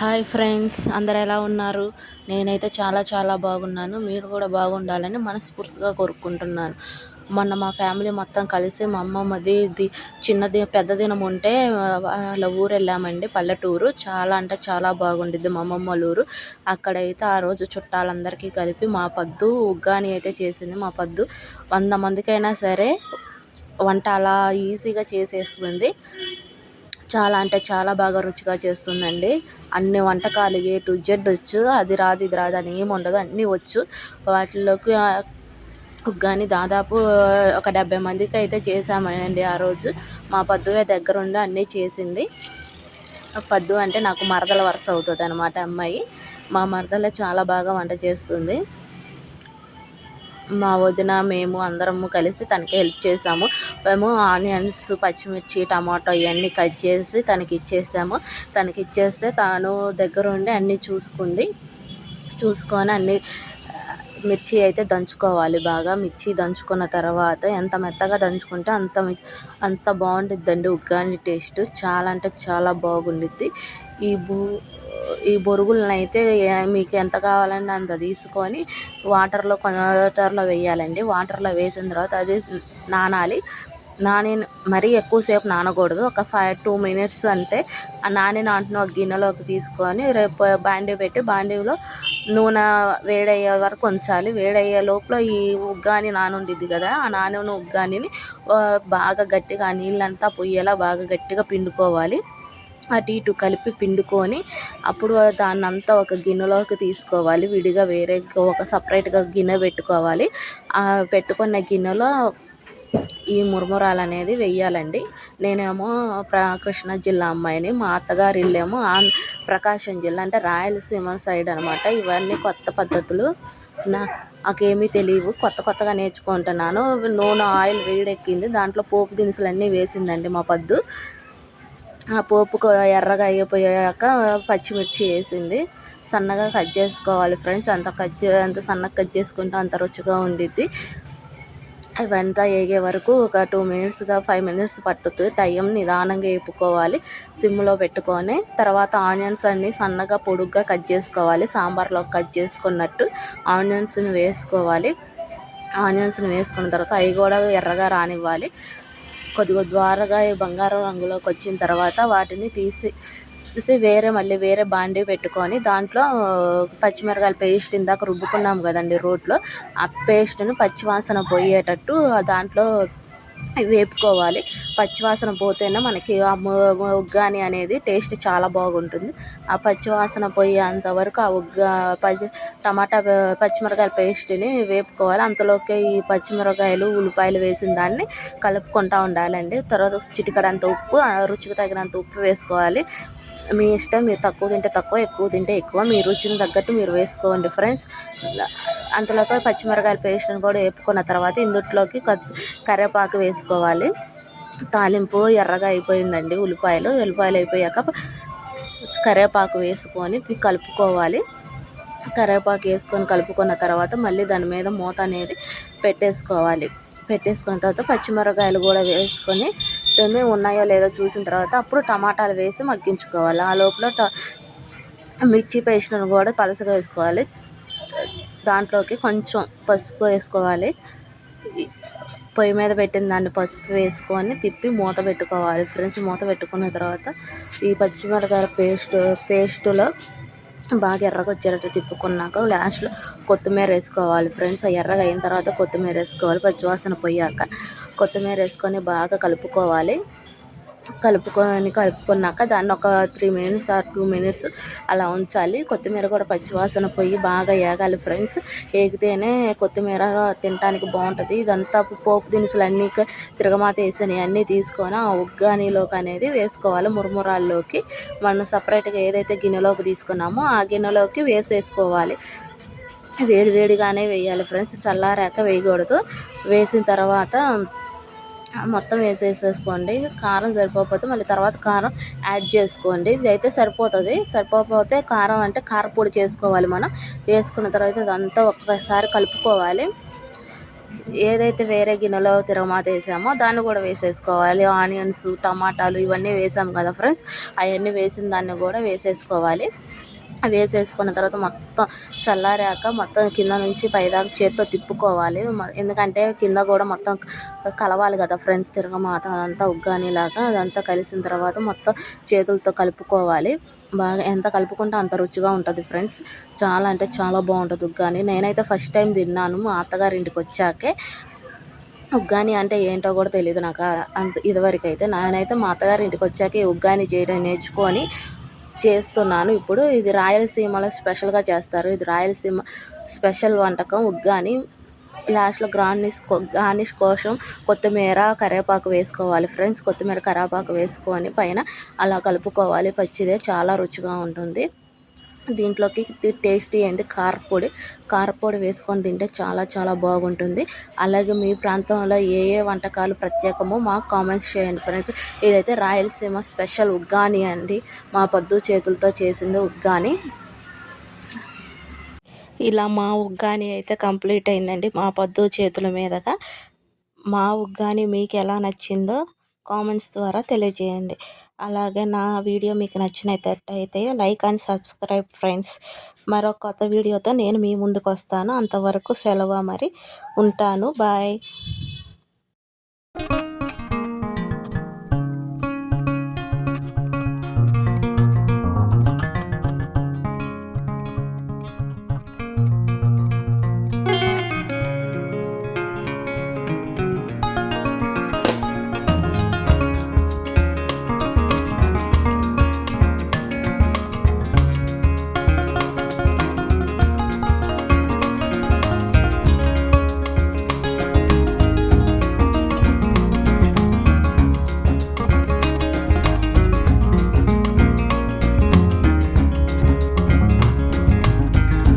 Hi friends అందరు ఎలా ఉన్నారు? నేనైతే చాలా చాలా బాగున్నాను. మీరు కూడా బాగుండాలని మనస్ఫూర్తిగా కోరుకుంటున్నాను. మొన్న మా ఫ్యామిలీ మొత్తం కలిసి మా అమ్మమ్మది ది చిన్నది పెద్ద దినం ఉంటే వాళ్ళ ఊరు వెళ్ళామండి పల్లెటూరు. చాలా అంటే చాలా బాగుండిద్ది మా అమ్మమ్మ ఊరు. అక్కడైతే ఆ రోజు చుట్టాలందరికీ కలిపి మా పద్దు ఉగ్గాని అయితే చేసింది. మా పద్దు వంద మందికైనా సరే వంట అలా ఈజీగా చేసేస్తుంది. చాలా అంటే చాలా బాగా రుచిగా చేస్తుందండి. అన్ని వంటకాలు ఏ టు జెడ్ వచ్చు అది రాదు ఇది రాదు అని ఏమి ఉండదు. అన్నీ వచ్చు. వాటిలోకి కానీ దాదాపు ఒక డెబ్బై మందికి అయితే చేసామండి ఆ రోజు. మా పద్దువే దగ్గరుండి అన్నీ చేసింది. పద్దు అంటే నాకు మరదల వరుస అవుతుంది అనమాట అమ్మాయి. మా మరదల చాలా బాగా వంట చేస్తుంది. మా వదిన మేము అందరము కలిసి తనకి హెల్ప్ చేసాము. మేము ఆనియన్స్ పచ్చిమిర్చి టమాటో ఇవన్నీ కట్ చేసి తనకి ఇచ్చేసాము. తనకి ఇచ్చేస్తే తాను దగ్గరుండి అన్నీ చూసుకుంది. చూసుకొని అన్నీ మిర్చి అయితే దంచుకోవాలి బాగా. మిర్చి దంచుకున్న తర్వాత ఎంత మెత్తగా దంచుకుంటే అంత అంత బాగుంటుందండి ఉగ్గాని టేస్ట్. చాలా అంటే చాలా బాగుండిద్ది. ఈ భూ ఈ బొరుగులను అయితే మీకు ఎంత కావాలంటే అంత తీసుకొని వాటర్లో వాటర్లో వేయాలండి. వాటర్లో వేసిన తర్వాత అది నానాలి. నాని మరీ ఎక్కువసేపు నానకూడదు. ఒక ఫైవ్ టూ మినిట్స్ అంతే. ఆ నాని నాటిన ఒక గిన్నెలోకి తీసుకొని రేపు బాండీ పెట్టి బాండీలో నూనె వేడయ్యే వరకు ఉంచాలి. వేడయ్యే లోపల ఈ ఉగ్గాని నానుండిద్ది కదా ఆ నానిన ఉగ్గానిని బాగా గట్టిగా నీళ్ళంతా పొయ్యేలా బాగా గట్టిగా పిండుకోవాలి. అటు ఇటు కలిపి పిండుకొని అప్పుడు దాన్ని అంతా ఒక గిన్నెలోకి తీసుకోవాలి. విడిగా వేరే ఒక సపరేట్గా గిన్నె పెట్టుకోవాలి. ఆ పెట్టుకున్న గిన్నెలో ఈ మురమురాలు అనేది వెయ్యాలండి నేనేమో ప్ర కృష్ణా జిల్లా అమ్మాయిని మా అత్తగారి ఇల్లేమో ఆంధ్ర ప్రకాశం జిల్లా అంటే రాయలసీమ సైడ్ అనమాట. ఇవన్నీ కొత్త పద్ధతులు. నా నాకేమీ తెలియవు. కొత్త కొత్తగా నేర్చుకుంటున్నాను. నూనె ఆయిల్ వేడెక్కింది. దాంట్లో పోపు దినుసులు అన్నీ వేసిందండి మా పద్దు. ఆ పోపు ఎర్రగా అయిపోయాక పచ్చిమిర్చి వేసింది. సన్నగా కట్ చేసుకోవాలి ఫ్రెండ్స్. అంత కట్ అంత సన్నగా కట్ చేసుకుంటే అంత రుచిగా ఉండిద్ది. ఇవంతా వేగే వరకు ఒక టూ మినిట్స్ ఫైవ్ మినిట్స్ పట్టుతుంది టైం నిదానంగా వేపుకోవాలి. సిమ్లో పెట్టుకొని తర్వాత ఆనియన్స్ అన్నీ సన్నగా పొడుగ్గా కట్ చేసుకోవాలి. సాంబార్లో కట్ చేసుకున్నట్టు ఆనియన్స్ని వేసుకోవాలి. ఆనియన్స్ని వేసుకున్న తర్వాత అవి కూడా ఎర్రగా రానివ్వాలి. కొద్దిగా ద్వారగా బంగారం రంగులోకి వచ్చిన తర్వాత వాటిని తీసి తీసి వేరే మళ్ళీ వేరే బాండీ పెట్టుకొని దాంట్లో పచ్చిమిరకాయల పేస్ట్ ఇందాక రుబ్బుకున్నాం కదండి రోట్లో ఆ పేస్ట్ను పచ్చివాసన పోయేటట్టు దాంట్లో వేపుకోవాలి. పచ్చివాసన పోతేనే మనకి ఆ ఉగ్గాని అనేది టేస్ట్ చాలా బాగుంటుంది. ఆ పచ్చివాసన పోయేంత వరకు ఆ ఉగ్గా పచ్చి టమాటా పచ్చిమిరకాయల పేస్ట్ని వేపుకోవాలి. అంతలోకి ఈ పచ్చిమిరకాయలు ఉల్లిపాయలు వేసిన దాన్ని కలుపుకుంటూ ఉండాలండి. తర్వాత చిటికడంత ఉప్పు రుచికి తగినంత ఉప్పు వేసుకోవాలి. మీ ఇష్టం మీరు తక్కువ తింటే తక్కువ ఎక్కువ తింటే ఎక్కువ. మీ రుచిని తగ్గట్టు మీరు వేసుకోండి ఫ్రెండ్స్. అంతలోకి పచ్చిమిరకాయల పేస్ట్ని కూడా వేపుకున్న తర్వాత ఇందుట్లోకి కరివేపాకు వేసుకోవాలి. తాలింపు ఎర్రగా అయిపోయిందండి ఉల్లిపాయలు. ఉల్లిపాయలు అయిపోయాక కరివేపాకు వేసుకొని కలుపుకోవాలి. కరివేపాకు వేసుకొని కలుపుకున్న తర్వాత మళ్ళీ దాని మీద మూత అనేది పెట్టేసుకోవాలి. పెట్టేసుకున్న తర్వాత పచ్చిమిరకాయలు కూడా వేసుకొని ఉన్నాయో లేదో చూసిన తర్వాత అప్పుడు టమాటాలు వేసి మగ్గించుకోవాలి. ఆ లోపల మిర్చి పేస్ట్ను కూడా పలసగా వేసుకోవాలి. దాంట్లోకి కొంచెం పసుపు వేసుకోవాలి. పొయ్యి మీద పెట్టిన దాన్ని పసుపు వేసుకొని తిప్పి మూత పెట్టుకోవాలి. ఫ్రెండ్స్ మూత పెట్టుకున్న తర్వాత ఈ పచ్చిమిరపకాయ పేస్ట్ పేస్టులో బాగా ఎర్రగా వచ్చేటట్టు తిప్పుకున్నాక లాస్ట్లో కొత్తిమీర వేసుకోవాలి. ఫ్రెండ్స్ ఎర్రగా అయిన తర్వాత కొత్తిమీర వేసుకోవాలి. పచ్చివాసన పోయాక కొత్తిమీర వేసుకొని బాగా కలుపుకోవాలి. కలుపుకొని కలుపుకున్నాక దాన్ని ఒక three minutes or two minutes అలా ఉంచాలి. కొత్తిమీర కూడా పచ్చివాసన పోయి బాగా వేగాలి ఫ్రెండ్స్. వేగితేనే కొత్తిమీర తినడానికి బాగుంటుంది. ఇదంతా పోపు దినుసులు అన్నీ తిరగమాత వేసినవి అన్నీ తీసుకొని ఆ ఉగ్గానీలోకి అనేది వేసుకోవాలి మురుమురాల్లోకి. మనం సపరేట్గా ఏదైతే గిన్నెలోకి తీసుకున్నామో ఆ గిన్నెలోకి వేసేసుకోవాలి వేడి వేడిగానే వేయాలి ఫ్రెండ్స్. చల్లారాక వేయకూడదు. వేసిన తర్వాత మొత్తం వేసేసేసుకోండి. కారం సరిపోకపోతే మళ్ళీ తర్వాత కారం యాడ్ చేసుకోండి. ఇది అయితే సరిపోతుంది. సరిపోకపోతే కారం అంటే కారపొడి చేసుకోవాలి మనం. వేసుకున్న తర్వాత ఇదంతా ఒక్కసారి కలుపుకోవాలి. ఏదైతే వేరే గిన్నెలో తిరగమాత వేసామో దాన్ని కూడా వేసేసుకోవాలి. ఆనియన్స్ టమాటాలు ఇవన్నీ వేసాము కదా ఫ్రెండ్స్. అవన్నీ వేసిన దాన్ని కూడా వేసేసుకోవాలి. వేసేసుకున్న తర్వాత మొత్తం చల్లారాక మొత్తం కింద నుంచి పైదాకా చేత్తో తిప్పుకోవాలి. ఎందుకంటే కింద కూడా మొత్తం కలవాలి కదా ఫ్రెండ్స్ తిరగమాత అదంతా ఉగ్గానిలాగా అదంతా కలిసిన తర్వాత మొత్తం చేతులతో కలుపుకోవాలి. బాగా ఎంత కలుపుకుంటే అంత రుచిగా ఉంటుంది ఫ్రెండ్స్. చాలా అంటే చాలా బాగుంటుంది ఉగ్గాని. నేనైతే ఫస్ట్ టైం తిన్నాను మా అత్తగారింటికి వచ్చాకే. ఉగ్గాని అంటే ఏంటో కూడా తెలియదు నాకు. అంత ఇదివరకు అయితే నేనైతే మా అత్తగారి ఇంటికి వచ్చాక ఉగ్గాని చేయడం నేర్చుకొని చేస్తున్నాను. ఇప్పుడు ఇది రాయలసీమలో స్పెషల్గా చేస్తారు. ఇది రాయలసీమ స్పెషల్ వంటకం ఉగ్గాని లాస్ట్లో గార్నిష్ గార్నిష్ కోసం కొత్తిమీర కరివేపాకు వేసుకోవాలి. ఫ్రెండ్స్ కొత్తిమీర కరివేపాకు వేసుకొని పైన అలా కలుపుకోవాలి. పచ్చిదే చాలా రుచిగా ఉంటుంది. దీంట్లోకి టేస్టీ అయింది. కారపొడి కారపొడి వేసుకొని తింటే చాలా చాలా బాగుంటుంది. అలాగే మీ ప్రాంతంలో ఏ ఏ వంటకాలు ప్రత్యేకమో మాకు కామెంట్స్ చేయండి ఫ్రెండ్స్. ఇదైతే రాయలసీమ స్పెషల్ ఉగ్గాని అండి. మా పొద్దు చేతులతో చేసింది ఉగ్గాని. ఇలా మా ఉగ్గాని అయితే కంప్లీట్ అయిందండి మా పొద్దు చేతుల మీదగా. మా ఉగ్గాని మీకు ఎలా నచ్చిందో కామెంట్స్ ద్వారా తెలియజేయండి. అలాగే నా వీడియో మీకు నచ్చినట్టయితే లైక్ అండ్ సబ్స్క్రైబ్ ఫ్రెండ్స్. మరో కొత్త వీడియోతో నేను మీ ముందుకు వస్తాను అంతవరకు సెలవు మరి. ఉంటాను. బాయ్.